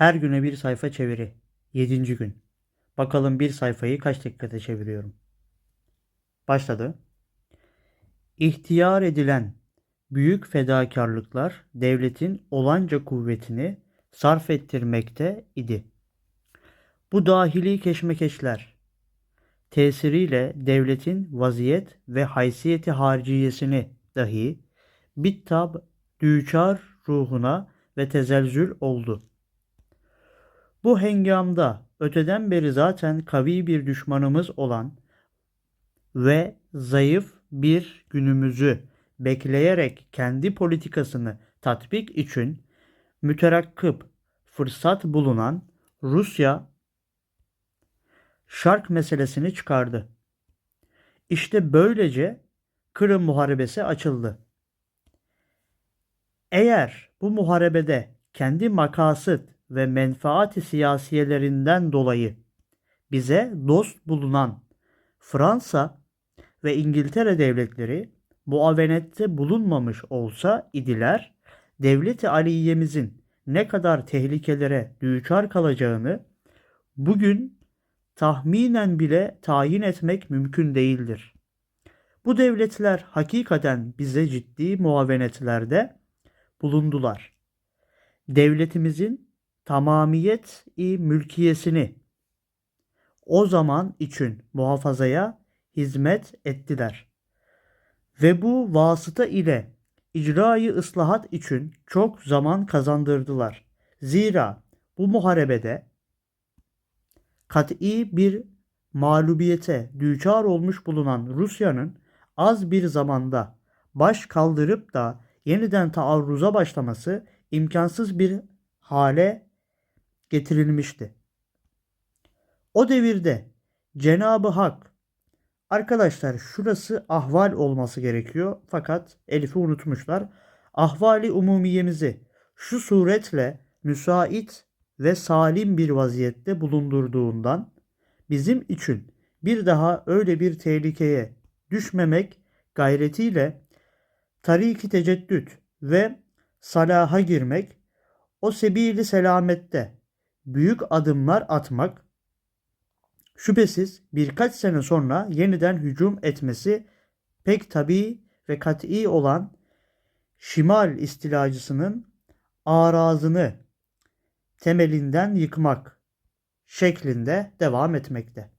Her güne bir sayfa çeviri. Yedinci gün. Bakalım bir sayfayı kaç dakikada çeviriyorum. Başladı. İhtiyar edilen büyük fedakarlıklar devletin olanca kuvvetini sarf ettirmekte idi. Bu dahili keşmekeşler tesiriyle devletin vaziyet ve haysiyeti hariciyesini dahi bittab düçar ruhuna ve tezelzül oldu. Bu hengamda öteden beri zaten kavi bir düşmanımız olan ve zayıf bir günümüzü bekleyerek kendi politikasını tatbik için müterakkıp fırsat bulunan Rusya Şark meselesini çıkardı. İşte böylece Kırım Muharebesi açıldı. Eğer bu muharebede kendi makasıt ve menfaati siyasiyelerinden dolayı bize dost bulunan Fransa ve İngiltere devletleri muavenette bulunmamış olsa idiler, devleti aliyemizin ne kadar tehlikelere düçar kalacağını bugün tahminen bile tayin etmek mümkün değildir. Bu devletler hakikaten bize ciddi muavenetlerde bulundular. Devletimizin tamamiyet-i mülkiyesini o zaman için muhafazaya hizmet ettiler. Ve bu vasıta ile icrayı ıslahat için çok zaman kazandırdılar. Zira bu muharebede kat'i bir mağlubiyete düçar olmuş bulunan Rusya'nın az bir zamanda baş kaldırıp da yeniden taarruza başlaması imkansız bir hale getirilmişti. O devirde Cenabı Hak arkadaşlar şurası ahval olması gerekiyor fakat Elif'i unutmuşlar. Ahvali umumiyemizi şu suretle müsait ve salim bir vaziyette bulundurduğundan bizim için bir daha öyle bir tehlikeye düşmemek gayretiyle tariki teceddüt ve salaha girmek, o sebili selamette büyük adımlar atmak, şüphesiz birkaç sene sonra yeniden hücum etmesi pek tabii ve kat'i olan şimal istilacısının arazını temelinden yıkmak şeklinde devam etmekte.